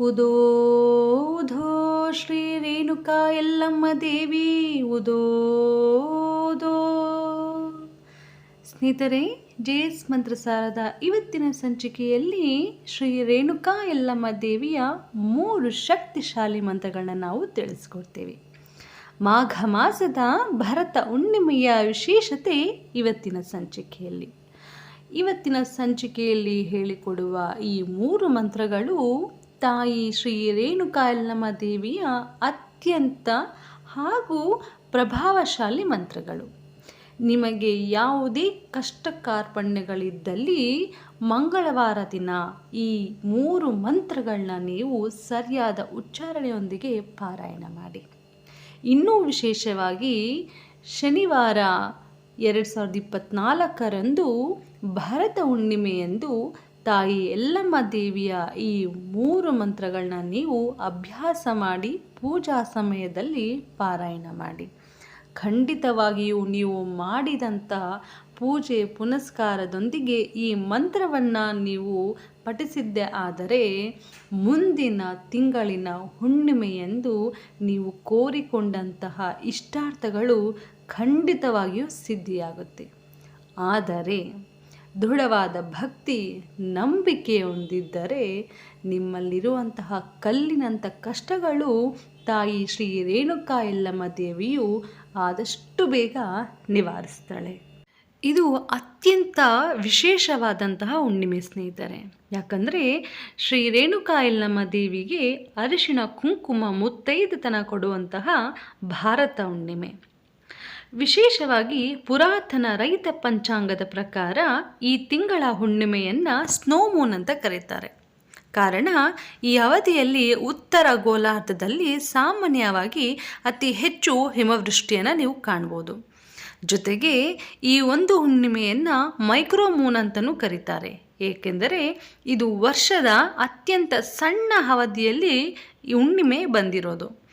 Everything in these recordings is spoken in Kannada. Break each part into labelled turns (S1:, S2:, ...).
S1: ಉದೋ ಉಧೋ ಶ್ರೀ ರೇಣುಕಾ ಎಲ್ಲಮ್ಮ ದೇವಿ, ಉದೋ ಉದೋ. ಸ್ನೇಹಿತರೆ ಜೆ ಎಸ್ ಮಂತ್ರಸಾರದ ಇವತ್ತಿನ ಸಂಚಿಕೆಯಲ್ಲಿ ಶ್ರೀ ರೇಣುಕಾ ಎಲ್ಲಮ್ಮ ದೇವಿಯ ಮೂರು ಶಕ್ತಿಶಾಲಿ ಮಂತ್ರಗಳನ್ನ ನಾವು ತಿಳಿಸ್ಕೊಡ್ತೇವೆ. ಮಾಘ ಮಾಸದ ಭರತ ಹುಣ್ಣಿಮೆಯ ವಿಶೇಷತೆ ಇವತ್ತಿನ ಸಂಚಿಕೆಯಲ್ಲಿ. ಇವತ್ತಿನ ಸಂಚಿಕೆಯಲ್ಲಿ ಹೇಳಿಕೊಡುವ ಈ ಮೂರು ಮಂತ್ರಗಳು ತಾಯಿ ಶ್ರೀ ರೇಣುಕಾ ಯಲ್ಲಮ್ಮ ದೇವಿಯ ಅತ್ಯಂತ ಹಾಗೂ ಪ್ರಭಾವಶಾಲಿ ಮಂತ್ರಗಳು. ನಿಮಗೆ ಯಾವುದೇ ಕಷ್ಟ ಕಾರ್ಪಣ್ಯಗಳಿದ್ದಲ್ಲಿ ಮಂಗಳವಾರ ದಿನ ಈ ಮೂರು ಮಂತ್ರಗಳನ್ನ ನೀವು ಸರಿಯಾದ ಉಚ್ಚಾರಣೆಯೊಂದಿಗೆ ಪಾರಾಯಣ ಮಾಡಿ. ಇನ್ನೂ ವಿಶೇಷವಾಗಿ ಶನಿವಾರ ಎರಡು ಸಾವಿರದ ಇಪ್ಪತ್ತ್ನಾಲ್ಕರಂದು ಭರತ ಹುಣ್ಣಿಮೆಯಂದು ತಾಯಿ ಎಲ್ಲಮ್ಮ ದೇವಿಯ ಈ ಮೂರು ಮಂತ್ರಗಳನ್ನ ನೀವು ಅಭ್ಯಾಸ ಮಾಡಿ ಪೂಜಾ ಸಮಯದಲ್ಲಿ ಪಾರಾಯಣ ಮಾಡಿ. ಖಂಡಿತವಾಗಿಯೂ ನೀವು ಮಾಡಿದಂಥ ಪೂಜೆ ಪುನಸ್ಕಾರದೊಂದಿಗೆ ಈ ಮಂತ್ರವನ್ನು ನೀವು ಪಠಿಸಿದ್ದೆ ಆದರೆ ಮುಂದಿನ ತಿಂಗಳಿನ ಹುಣ್ಣಿಮೆಯಂದು ನೀವು ಕೋರಿಕೊಂಡಂತಹ ಇಷ್ಟಾರ್ಥಗಳು ಖಂಡಿತವಾಗಿಯೂ ಸಿದ್ಧಿಯಾಗುತ್ತೆ. ಆದರೆ ದೃಢವಾದ ಭಕ್ತಿ, ನಂಬಿಕೆ ಹೊಂದಿದ್ದರೆ ನಿಮ್ಮಲ್ಲಿರುವಂತಹ ಕಲ್ಲಿನಂಥ ಕಷ್ಟಗಳು ತಾಯಿ ಶ್ರೀ ರೇಣುಕಾ ಎಲ್ಲಮ್ಮ ದೇವಿಯು ಆದಷ್ಟು ಬೇಗ ನಿವಾರಿಸ್ತಾಳೆ. ಇದು ಅತ್ಯಂತ ವಿಶೇಷವಾದಂತಹ ಹುಣ್ಣಿಮೆ ಸ್ನೇಹಿತರೆ. ಯಾಕಂದರೆ ಶ್ರೀ ರೇಣುಕಾ ಎಲ್ಲಮ್ಮ ದೇವಿಗೆ ಅರಿಶಿಣ, ಕುಂಕುಮ, ಮುತ್ತೈದತನ ಕೊಡುವಂತಹ ಭಾರತ ಹುಣ್ಣಿಮೆ. ವಿಶೇಷವಾಗಿ ಪುರಾತನ ರೈತ ಪಂಚಾಂಗದ ಪ್ರಕಾರ ಈ ತಿಂಗಳ ಹುಣ್ಣಿಮೆಯನ್ನು ಸ್ನೋ ಮೂನ್ ಅಂತ ಕರೀತಾರೆ. ಕಾರಣ, ಈ ಅವಧಿಯಲ್ಲಿ ಉತ್ತರ ಗೋಲಾರ್ಧದಲ್ಲಿ ಸಾಮಾನ್ಯವಾಗಿ ಅತಿ ಹೆಚ್ಚು ಹಿಮವೃಷ್ಟಿಯನ್ನು ನೀವು ಕಾಣ್ಬೋದು. ಜೊತೆಗೆ ಈ ಒಂದು ಹುಣ್ಣಿಮೆಯನ್ನು ಮೈಕ್ರೋ ಮೂನ್ ಅಂತಲೂ ಕರೀತಾರೆ. ಏಕೆಂದರೆ, ಇದು ವರ್ಷದ ಅತ್ಯಂತ ಸಣ್ಣ ಅವಧಿಯಲ್ಲಿ ಈ ಹುಣ್ಣಿಮೆ ಬಂದಿರೋದು.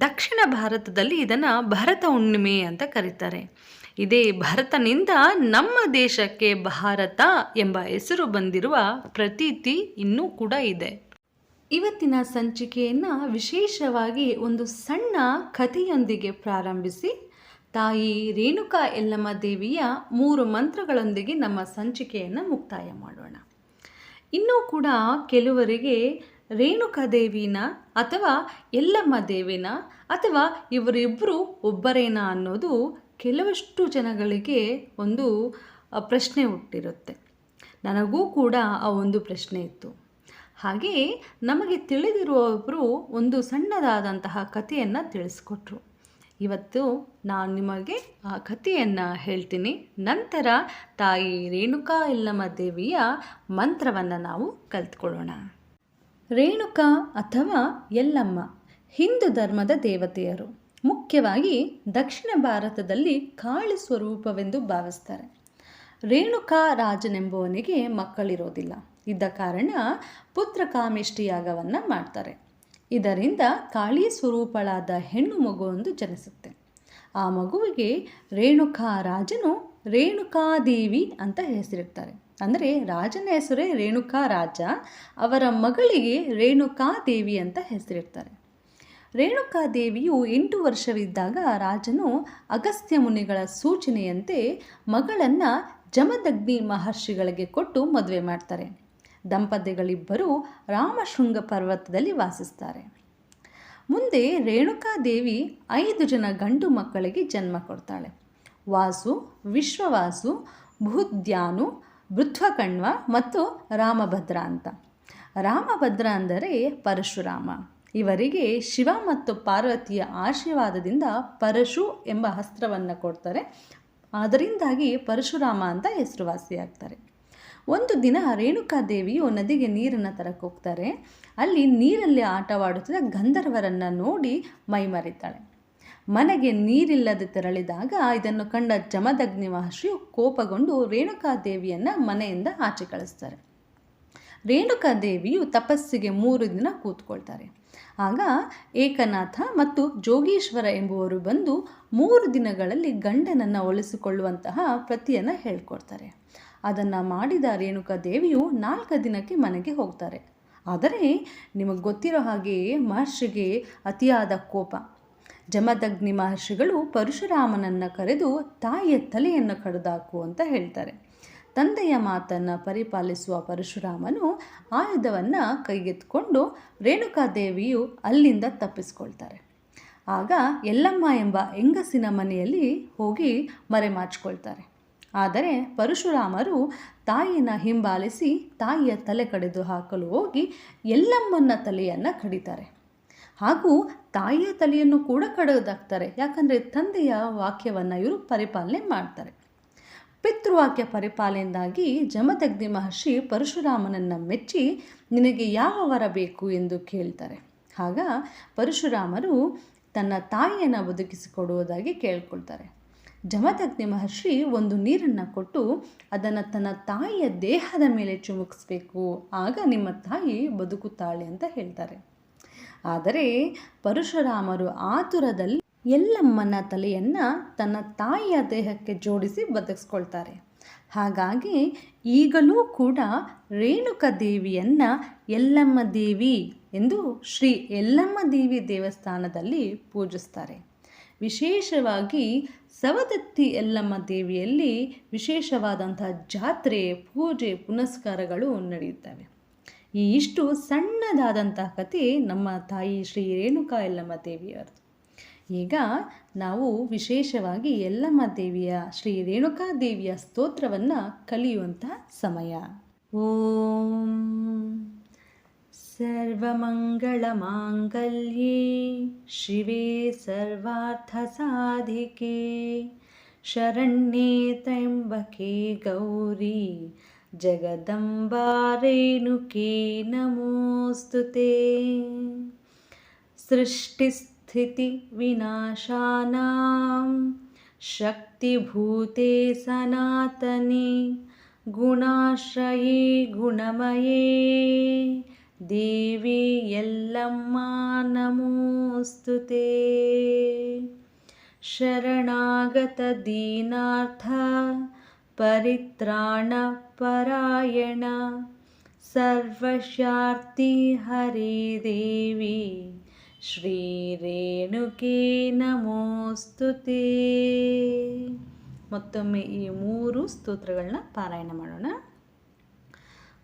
S1: ದಕ್ಷಿಣ ಭಾರತದಲ್ಲಿ ಇದನ್ನು ಭರತ ಹುಣ್ಣಿಮೆ ಅಂತ ಕರೀತಾರೆ. ಇದೇ ಭರತನಿಂದ ನಮ್ಮ ದೇಶಕ್ಕೆ ಭಾರತ ಎಂಬ ಹೆಸರು ಬಂದಿರುವ ಪ್ರತೀತಿ ಇನ್ನೂ ಕೂಡ ಇದೆ. ಇವತ್ತಿನ ಸಂಚಿಕೆಯನ್ನು ವಿಶೇಷವಾಗಿ ಒಂದು ಸಣ್ಣ ಕಥೆಯೊಂದಿಗೆ ಪ್ರಾರಂಭಿಸಿ, ತಾಯಿ ರೇಣುಕಾ ಎಲ್ಲಮ್ಮ ದೇವಿಯ ಮೂರು ಮಂತ್ರಗಳೊಂದಿಗೆ ನಮ್ಮ ಸಂಚಿಕೆಯನ್ನು ಮುಕ್ತಾಯ ಮಾಡೋಣ. ಇನ್ನೂ ಕೂಡ ಕೆಲವರಿಗೆ ರೇಣುಕಾ ದೇವಿನ ಅಥವಾ ಎಲ್ಲಮ್ಮ ದೇವಿನ ಅಥವಾ ಇವರಿಬ್ಬರು ಒಬ್ಬರೇನಾ ಅನ್ನೋದು ಕೆಲವಷ್ಟು ಜನಗಳಿಗೆ ಒಂದು ಪ್ರಶ್ನೆ ಹುಟ್ಟಿರುತ್ತೆ. ನನಗೂ ಕೂಡ ಆ ಒಂದು ಪ್ರಶ್ನೆ ಇತ್ತು. ಹಾಗೆಯೇ ನಮಗೆ ತಿಳಿದಿರುವವರು ಒಂದು ಸಣ್ಣದಾದಂತಹ ಕಥೆಯನ್ನು ತಿಳಿಸ್ಕೊಟ್ರು. ಇವತ್ತು ನಾನು ನಿಮಗೆ ಆ ಕಥೆಯನ್ನು ಹೇಳ್ತೀನಿ. ನಂತರ ತಾಯಿ ರೇಣುಕಾ ಇಲ್ಲಮ್ಮ ದೇವಿಯ ಮಂತ್ರವನ್ನು ನಾವು ಕಲ್ತ್ಕೊಳ್ಳೋಣ. ರೇಣುಕಾ ಅಥವಾ ಎಲ್ಲಮ್ಮ ಹಿಂದೂ ಧರ್ಮದ ದೇವತೆಯರು. ಮುಖ್ಯವಾಗಿ ದಕ್ಷಿಣ ಭಾರತದಲ್ಲಿ ಕಾಳಿ ಸ್ವರೂಪವೆಂದು ಭಾವಿಸ್ತಾರೆ. ರೇಣುಕಾ ರಾಜನೆಂಬುವನಿಗೆ ಮಕ್ಕಳಿರೋದಿಲ್ಲ. ಇದ್ದ ಕಾರಣ ಪುತ್ರ ಕಾಮಿಷ್ಟಿಯಾಗವನ್ನು ಮಾಡ್ತಾರೆ. ಇದರಿಂದ ಕಾಳಿ ಸ್ವರೂಪಳಾದ ಹೆಣ್ಣು ಮಗುವೊಂದು ಜನಿಸುತ್ತೆ. ಆ ಮಗುವಿಗೆ ರೇಣುಕಾ ರಾಜನು ರೇಣುಕಾದೇವಿ ಅಂತ ಹೆಸರಿಡ್ತಾರೆ. ಅಂದರೆ ರಾಜನ ಹೆಸರೇ ರೇಣುಕಾ ರಾಜ, ಅವರ ಮಗಳಿಗೆ ರೇಣುಕಾ ದೇವಿ ಅಂತ ಹೆಸರಿಡ್ತಾರೆ ರೇಣುಕಾದೇವಿಯು ಎಂಟು ವರ್ಷವಿದ್ದಾಗ ರಾಜನು ಅಗಸ್ತ್ಯ ಮುನಿಗಳ ಸೂಚನೆಯಂತೆ ಮಗಳನ್ನು ಜಮದಗ್ನಿ ಮಹರ್ಷಿಗಳಿಗೆ ಕೊಟ್ಟು ಮದುವೆ ಮಾಡ್ತಾರೆ. ದಂಪತಿಗಳಿಬ್ಬರು ರಾಮಶೃಂಗ ಪರ್ವತದಲ್ಲಿ ವಾಸಿಸ್ತಾರೆ. ಮುಂದೆ ರೇಣುಕಾ ದೇವಿ ಐದು ಜನ ಗಂಡು ಮಕ್ಕಳಿಗೆ ಜನ್ಮ ಕೊಡ್ತಾಳೆ. ವಾಸು, ವಿಶ್ವವಾಸು ಭೂದ್ಯಾನು ಬೃತ್ವಕಣ್ವ ಮತ್ತು ರಾಮಭದ್ರ ಅಂತ. ರಾಮಭದ್ರ ಅಂದರೆ ಪರಶುರಾಮ. ಇವರಿಗೆ ಶಿವ ಮತ್ತು ಪಾರ್ವತಿಯ ಆಶೀರ್ವಾದದಿಂದ ಪರಶು ಎಂಬ ಅಸ್ತ್ರವನ್ನು ಕೊಡ್ತಾರೆ. ಅದರಿಂದಾಗಿ ಪರಶುರಾಮ ಅಂತ ಹೆಸರುವಾಸಿಯಾಗ್ತಾರೆ. ಒಂದು ದಿನ ರೇಣುಕಾದೇವಿಯು ನದಿಗೆ ನೀರನ್ನು ತರಕ್ಕೆ ಹೋಗ್ತಾರೆ. ಅಲ್ಲಿ ನೀರಲ್ಲಿ ಆಟವಾಡುತ್ತಿದ್ದ ಗಂಧರ್ವರನ್ನು ನೋಡಿ ಮೈಮರಿತಾಳೆ. ಮನೆಗೆ ನೀರಿಲ್ಲದೆ ತೆರಳಿದಾಗ ಇದನ್ನು ಕಂಡ ಜಮದಗ್ನಿ ಮಹರ್ಷಿಯು ಕೋಪಗೊಂಡು ರೇಣುಕಾದೇವಿಯನ್ನು ಮನೆಯಿಂದ ಆಚೆ ಕಳಿಸ್ತಾರೆ. ರೇಣುಕಾದೇವಿಯು ತಪಸ್ಸಿಗೆ ಮೂರು ದಿನ ಕೂತ್ಕೊಳ್ತಾರೆ. ಆಗ ಏಕನಾಥ ಮತ್ತು ಜೋಗೀಶ್ವರ ಎಂಬುವರು ಬಂದು ಮೂರು ದಿನಗಳಲ್ಲಿ ಗಂಡನನ್ನು ಒಲಿಸಿಕೊಳ್ಳುವಂತಹ ಪ್ರತಿಯನ್ನು ಹೇಳ್ಕೊಡ್ತಾರೆ. ಅದನ್ನು ಮಾಡಿದ ರೇಣುಕಾ ದೇವಿಯು ನಾಲ್ಕು ದಿನಕ್ಕೆ ಮನೆಗೆ ಹೋಗ್ತಾರೆ. ಆದರೆ ನಿಮಗೆ ಗೊತ್ತಿರೋ ಹಾಗೆ ಮಹರ್ಷಿಗೆ ಅತಿಯಾದ ಕೋಪ. ಜಮದಗ್ನಿ ಮಹರ್ಷಿಗಳು ಪರಶುರಾಮನನ್ನು ಕರೆದು ತಾಯಿಯ ತಲೆಯನ್ನು ಕಡಿದಾಕು ಅಂತ ಹೇಳ್ತಾರೆ. ತಂದೆಯ ಮಾತನ್ನು ಪರಿಪಾಲಿಸುವ ಪರಶುರಾಮನು ಆಯುಧವನ್ನು ಕೈಗೆತ್ಕೊಂಡು ರೇಣುಕಾದೇವಿಯು ಅಲ್ಲಿಂದ ತಪ್ಪಿಸ್ಕೊಳ್ತಾರೆ. ಆಗ ಎಲ್ಲಮ್ಮ ಎಂಬ ಹೆಂಗಸಿನ ಮನೆಯಲ್ಲಿ ಹೋಗಿ ಮರೆಮಾಚ್ಕೊಳ್ತಾರೆ ಆದರೆ ಪರಶುರಾಮರು ತಾಯಿನ ಹಿಂಬಾಲಿಸಿ ತಾಯಿಯ ತಲೆ ಕಡಿದು ಹಾಕಲು ಹೋಗಿ ಎಲ್ಲಮ್ಮನ ತಲೆಯನ್ನು ಕಡಿತಾರೆ. ಹಾಗೂ ತಾಯಿಯ ತಲೆಯನ್ನು ಕೂಡ ಕಡಿದಾಕ್ತಾರೆ. ಯಾಕಂದರೆ ತಂದೆಯ ವಾಕ್ಯವನ್ನು ಇವರು ಪರಿಪಾಲನೆ ಮಾಡ್ತಾರೆ. ಪಿತೃವಾಕ್ಯ ಪರಿಪಾಲನೆಯಿಂದಾಗಿ ಜಮದಗ್ನಿ ಮಹರ್ಷಿ ಪರಶುರಾಮನನ್ನು ಮೆಚ್ಚಿ ನಿನಗೆ ಯಾವ ವರ ಬೇಕು ಎಂದು ಕೇಳ್ತಾರೆ. ಆಗ ಪರಶುರಾಮರು ತನ್ನ ತಾಯಿಯನ್ನು ಬದುಕಿಸಿಕೊಡುವುದಾಗಿ ಕೇಳ್ಕೊಳ್ತಾರೆ. ಜಮದಗ್ನಿ ಮಹರ್ಷಿ ಒಂದು ನೀರನ್ನು ಕೊಟ್ಟು ಅದನ್ನು ತನ್ನ ತಾಯಿಯ ದೇಹದ ಮೇಲೆ ಚುಮುಕಿಸ್ಬೇಕು. ಆಗ ನಿಮ್ಮ ತಾಯಿ ಬದುಕುತ್ತಾಳೆ ಅಂತ ಹೇಳ್ತಾರೆ. ಆದರೆ ಪರಶುರಾಮರು ಆತುರದಲ್ಲಿ ಎಲ್ಲಮ್ಮನ ತಲೆಯನ್ನು ತನ್ನ ತಾಯಿಯ ದೇಹಕ್ಕೆ ಜೋಡಿಸಿ ಬದುಕಿಸ್ಕೊಳ್ತಾರೆ. ಹಾಗಾಗಿ ಈಗಲೂ ಕೂಡ ರೇಣುಕ ದೇವಿಯನ್ನು ಎಲ್ಲಮ್ಮ ದೇವಿ ಎಂದು ಶ್ರೀ ಎಲ್ಲಮ್ಮ ದೇವಿ ದೇವಸ್ಥಾನದಲ್ಲಿ ಪೂಜಿಸ್ತಾರೆ. ವಿಶೇಷವಾಗಿ ಸವದತ್ತಿ ಎಲ್ಲಮ್ಮ ದೇವಿಯಲ್ಲಿ ವಿಶೇಷವಾದಂಥ ಜಾತ್ರೆ, ಪೂಜೆ, ಪುನಸ್ಕಾರಗಳು ನಡೆಯುತ್ತವೆ. ಈ ಇಷ್ಟು ಸಣ್ಣದಾದಂತಹ ಕಥೆ ನಮ್ಮ ತಾಯಿ ಶ್ರೀ ರೇಣುಕಾ ಎಲ್ಲಮ್ಮ ದೇವಿಯವ್ರದ್ದು ಈಗ ನಾವು ವಿಶೇಷವಾಗಿ ಎಲ್ಲಮ್ಮ ದೇವಿಯ ಶ್ರೀ ರೇಣುಕಾ ದೇವಿಯ ಸ್ತೋತ್ರವನ್ನು ಕಲಿಯುವಂತಹ ಸಮಯ. ಓಂ ಸರ್ವಮಂಗಳಮಾಂಗಲ್ಯೇ ಶಿವೇ ಸರ್ವಾರ್ಥಸಾಧಿಕೆ ಶರಣ್ಯೇ ತ್ರ್ಯಂಬಕೆ ಗೌರಿ जगदम्बारेणुके नमोऽस्तु ते। सृष्टिस्थितिविनाशानां शक्तिभूते सनातने गुणाश्रये गुणमये। देवी यल्लम्मा नमोऽस्तु ते। शरणागतदीनार्था परित्राणपरायण सर्वशार्ति हरे देवी ಶ್ರೀರೇಣುಕೆ ನಮೋಸ್ತು ತೇ ಮತ್ತೊಮ್ಮೆ ಈ ಮೂರು ಸ್ತೋತ್ರಗಳನ್ನ ಪಾರಾಯಣ ಮಾಡೋಣ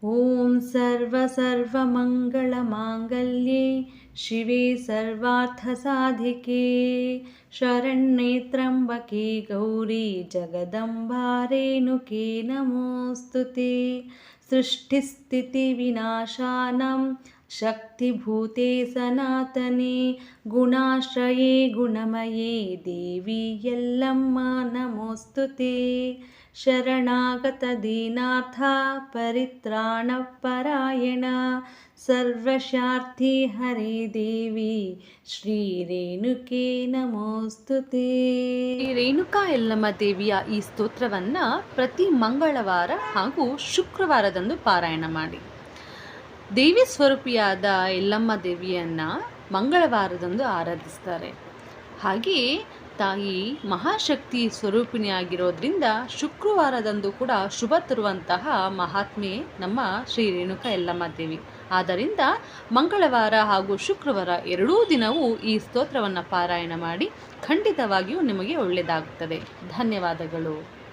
S1: ಓಂ ಸರ್ವ ಸರ್ವ ಮಂಗಳ ಮಾಂಗಲ್ಯೆ शिवे सर्वार्थसाधिके शरणेत्रम्बके गौरी जगदम्बारेणुके नमोऽस्तु ते। सृष्टिस्थितिविनाशानं शक्तिभूते सनातने गुणाश्रये गुणमये देवी यल्लम्मा नमोऽस्तु ते। शरणागतदीनार्था परित्राणपरायण ಸರ್ವಶಾರ್ಥಿ ಹರೇ ದೇವಿ. ಶ್ರೀ ರೇಣುಕೆ ನಮೋಸ್ತು ಶ್ರೀ ರೇಣುಕಾ ಎಲ್ಲಮ್ಮ ದೇವಿಯ ಈ ಸ್ತೋತ್ರವನ್ನು ಪ್ರತಿ ಮಂಗಳವಾರ ಹಾಗೂ ಶುಕ್ರವಾರದಂದು ಪಾರಾಯಣ ಮಾಡಿ. ದೇವಿ ಸ್ವರೂಪಿಯಾದ ಎಲ್ಲಮ್ಮ ದೇವಿಯನ್ನು ಮಂಗಳವಾರದಂದು ಆರಾಧಿಸ್ತಾರೆ. ಹಾಗೆಯೇ ತಾಯಿ ಮಹಾಶಕ್ತಿ ಸ್ವರೂಪಿಣಿಯಾಗಿರೋದ್ರಿಂದ ಶುಕ್ರವಾರದಂದು ಕೂಡ ಶುಭ ತರುವಂತಹ ಮಹಾತ್ಮೆ ನಮ್ಮ ಶ್ರೀ ರೇಣುಕಾ ಎಲ್ಲಮ್ಮ ದೇವಿ. ಆದ್ದರಿಂದ ಮಂಗಳವಾರ ಹಾಗೂ ಶುಕ್ರವಾರ ಎರಡೂ ದಿನವೂ ಈ ಸ್ತೋತ್ರವನ್ನು ಪಾರಾಯಣ ಮಾಡಿ ಖಂಡಿತವಾಗಿಯೂ ನಿಮಗೆ ಒಳ್ಳೆಯದಾಗುತ್ತದೆ. ಧನ್ಯವಾದಗಳು.